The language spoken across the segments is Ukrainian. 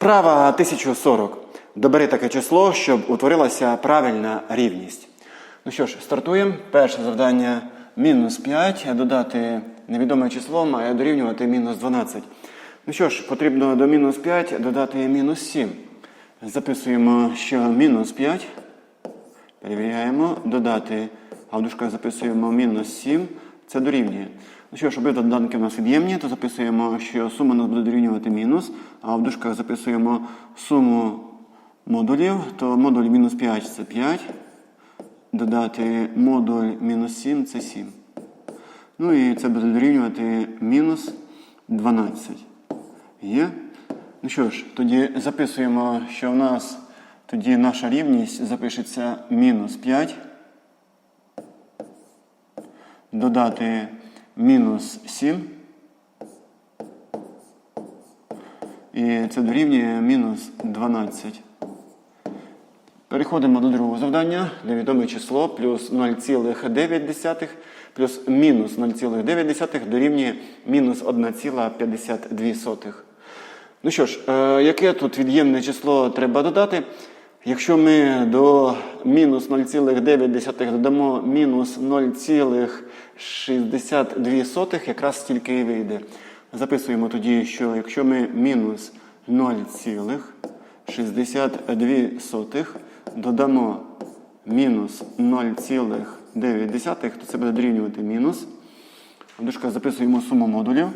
Вправа 1040. Добери таке число, щоб утворилася правильна рівність. Ну що ж, стартуємо. Перше завдання мінус 5. Додати невідоме число має дорівнювати мінус 12. Ну що ж, потрібно до мінус 5 додати мінус 7. Записуємо, що мінус 5. Перевіряємо, додати, а в дужках записуємо мінус 7. Це дорівнює. Ну що ж, обидва доданки у нас від'ємні, то записуємо, що сума нас буде дорівнювати мінус, а в дужках записуємо суму модулів, то модуль мінус 5 це 5. Додати модуль мінус 7 це 7. Ну і це буде дорівнювати мінус 12. Є? Ну що ж, тоді записуємо, що в нас тоді наша рівність запишеться мінус 5. Додати мінус 7. І це дорівнює мінус 12. Переходимо до другого завдання. Невідоме число плюс 0,9 плюс мінус 0,9 дорівнює мінус 1,52. Ну що ж, е, яке тут від'ємне число треба додати? Якщо ми до мінус 0,9 додамо мінус 0,62, якраз стільки і вийде. Записуємо тоді, що якщо ми мінус 0,62 додамо мінус 0,9, то це буде дорівнювати мінус. В записуємо суму модулів.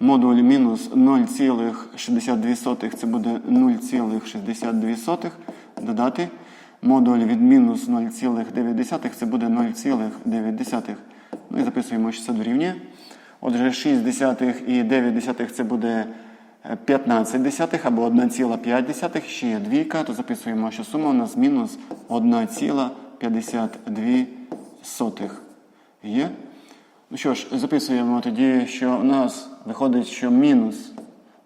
Модуль мінус 0,62 це буде 0,62 додати. Модуль від мінус 0,9 це буде 0,9. Ну і записуємо, що це дорівнює. Отже, 6 десятих і 9 десятих це буде 15 десятих або 1,5, ще є двійка, то записуємо, що сума у нас мінус 1,52. Є? Ну що ж, записуємо тоді, що у нас виходить, що мінус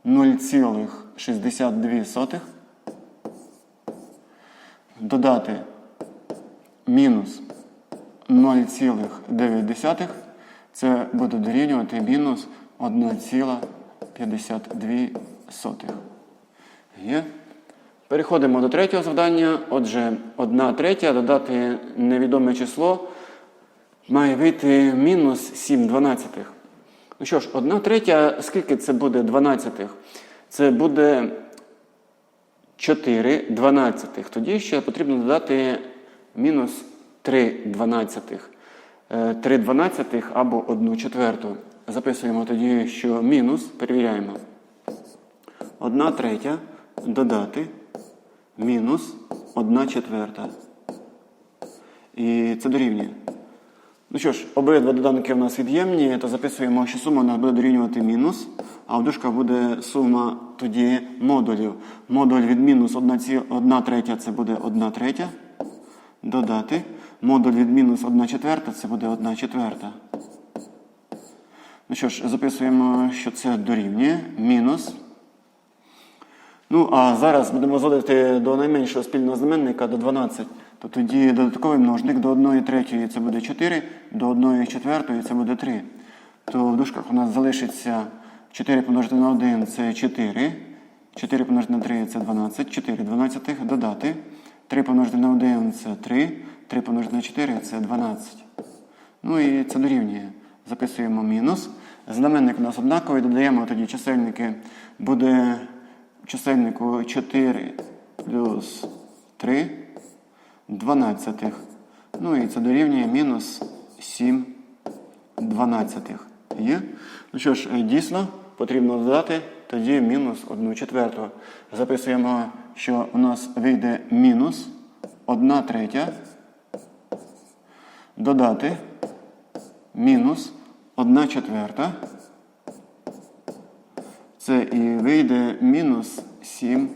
0,62 додати мінус 0,9, це буде дорівнювати мінус 1,52. Є? Переходимо до третього завдання. Отже, 1 третя додати невідоме число має вийти мінус 7 дванадцятих. Ну що ж, 1 третя, скільки це буде дванадцятих? Це буде 4 дванадцятих. Тоді ще потрібно додати мінус 3 дванадцятих. 3 дванадцятих або 1 четверту. Записуємо тоді, що мінус, перевіряємо. 1 третя додати мінус 1 четверта. І це дорівнює. Ну що ж, обидва доданки у нас від'ємні, то записуємо, що сума у нас буде дорівнювати мінус, а в дужках буде сума тоді модулів. Модуль від мінус 1 третя це буде 1 третя. Додати. Модуль від мінус 1 четверта це буде 1 четверта. Ну що ж, записуємо, що це дорівнює мінус. Ну, а зараз будемо зводити до найменшого спільного знаменника до 12. То тоді додатковий множник до 1 третьої це буде 4, до 1 четвертої це буде 3. То в дужках у нас залишиться 4 помножити на 1 це 4. 4 помножити на 3 це 12. 4 12 додати. 3 помножити на 1 це 3. 3 помножити на 4 це 12. Ну і це дорівнює. Записуємо мінус. Знаменник у нас однаковий, додаємо тоді чисельники. Буде чисельнику 4 плюс 3 дванадцятих. Ну і це дорівнює мінус 7 дванадцятих. Є? Ну що ж, дійсно, потрібно додати тоді мінус 1 четверту. Записуємо, що у нас вийде мінус 1 третя. Додати мінус 1 четверта. Це і вийде мінус 7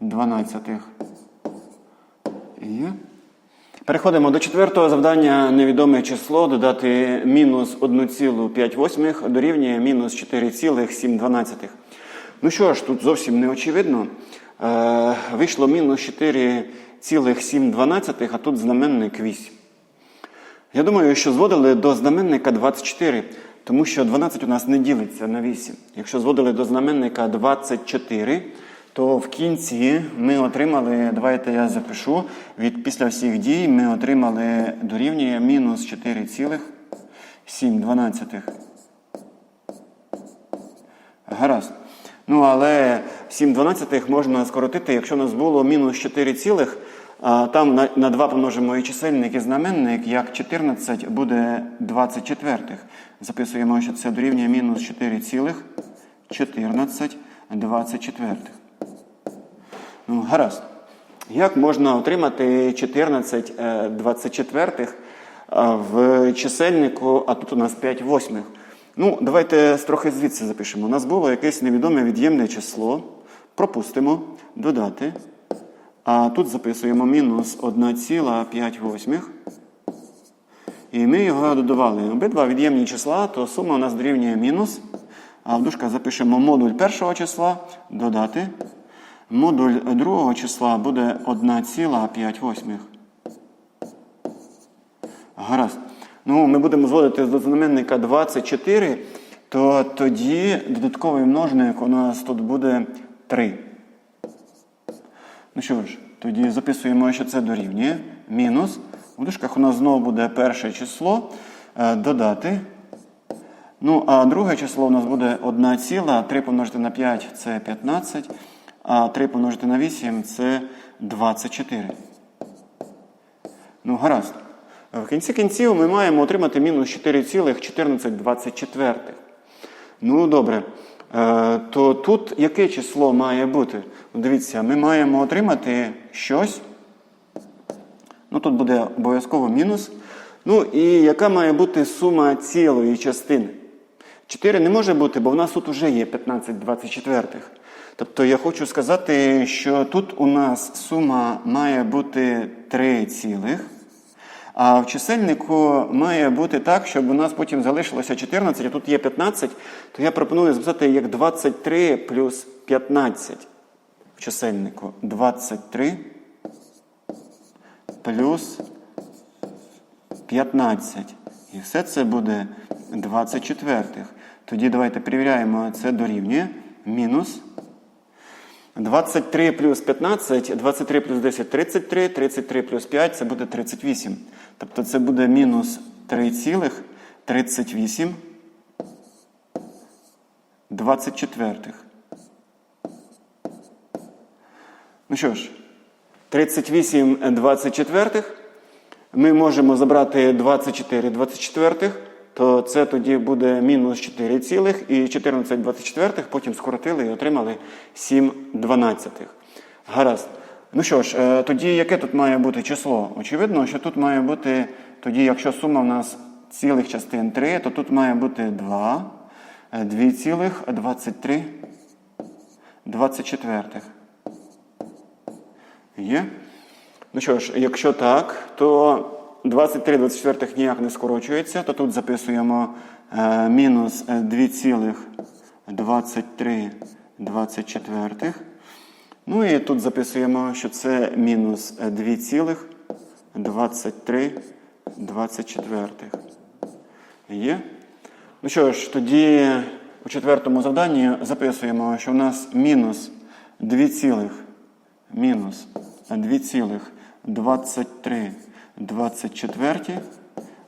дванадцятих. Переходимо до четвертого завдання. Невідоме число додати мінус 1,5 дорівнює мінус 4,7. Ну що ж, тут зовсім не очевидно. Е, вийшло мінус 4,7, а тут знаменник 8. Я думаю, що зводили до знаменника 24, тому що 12 у нас не ділиться на 8. Якщо зводили до знаменника 24, то в кінці ми отримали, давайте я запишу, від після всіх дій ми отримали дорівнює мінус 4,7. Гаразд. Ну, але 7 дванадцятих можна скоротити, якщо у нас було мінус 4 цілих, там на, на 2 помножимо і чисельник, і знаменник, як 14 буде 24. Записуємо, що це дорівнює мінус 4 цілих 14 24. Ну, гаразд. Як можна отримати 14 е, 24 е, в чисельнику, а тут у нас 5 восьмих? Ну, давайте трохи звідси запишемо. У нас було якесь невідоме від'ємне число. Пропустимо, додати. А тут записуємо мінус 1,5. І ми його додавали. Обидва від'ємні числа, то сума у нас дорівнює мінус. А в дужках запишемо модуль першого числа, додати. Модуль другого числа буде 1,5. Гаразд. Ну, ми будемо зводити до знаменника 24, то тоді додатковий множник у нас тут буде 3. Ну що ж, тоді записуємо, що це дорівнює. Мінус. У дужках у нас знову буде перше число. е, Додати. Ну, а друге число у нас буде 1 ціла, 3 помножити на 5 це 15, а 3 помножити на 8 це 24. Ну, гаразд. В кінці кінців ми маємо отримати мінус 4,1424. Ну, добре. Е, то тут яке число має бути? Дивіться, ми маємо отримати щось. Ну, тут буде обов'язково мінус. Ну, і яка має бути сума цілої частини? 4 не може бути, бо в нас тут вже є 15 24. Тобто я хочу сказати, що тут у нас сума має бути 3 цілих. А в чисельнику має бути так, щоб у нас потім залишилося 14, а тут є 15, то я пропоную записати як 23 плюс 15 в чисельнику. 23 плюс 15. І все це буде 24. Тоді давайте перевіряємо, це дорівнює мінус 23 плюс 15, 23 плюс 10 33, 33 плюс 5 це буде 38. Тобто це буде мінус 3,38 24. Ну що ж, 38 24 ми можемо забрати 24 24, то це тоді буде мінус 4 і 14 24, потім скоротили і отримали 7 дванадцятих. Гаразд. Ну що ж, е, тоді яке тут має бути число? Очевидно, що тут має бути, тоді, якщо сума в нас цілих частин 3, то тут має бути 2, 2 цілих 23 24. Є? Ну що ж, якщо так, то 23 24 ніяк не скорочується, то тут записуємо е, мінус 2,23 24. Ну і тут записуємо, що це мінус 2,23 24. Є? Ну що ж, тоді у четвертому завданні записуємо, що в нас мінус 2 мінус 2,23 24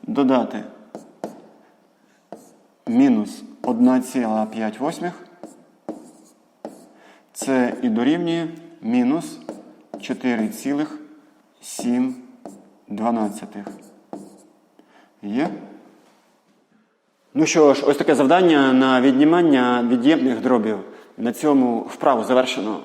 додати мінус 1,5. Це і дорівнює мінус 4,7. Є? Ну що ж, ось таке завдання на віднімання від'ємних дробів. На цьому вправу завершено.